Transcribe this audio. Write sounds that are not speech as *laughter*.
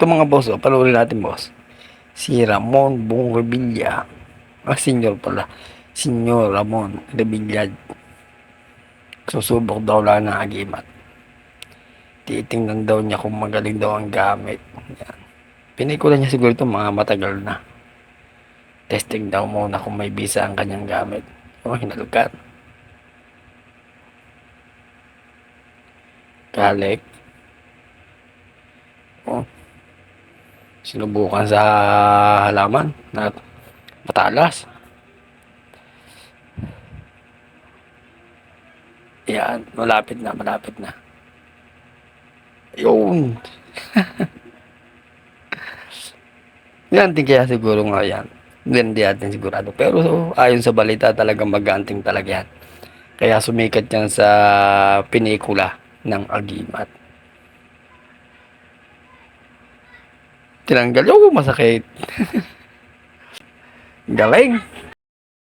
Ito mga boss, oh, panurin natin boss. Si Ramon Bong Revilla. Ah, senior pala. Senior Ramon Revilla. Susubok daw lang ng agimat. Titingnan daw niya kung magaling daw ang gamit. Yan. Pinikula niya siguro ito mga matagal na. Testing daw muna kung may bisa ang kanyang gamit. Yung hinalkan. Kalik. Oh. Sinubukan sa halaman na matalas. Yan, malapit na, malapit na. Yun. *laughs* yan din kaya siguro nga yan. Hindi natin sigurado. Pero so, ayon sa balita talagang maganting talaga yan. Kaya sumikat yan sa pinikula ng agimat. Tinanggal yung masakit. *laughs* Galing.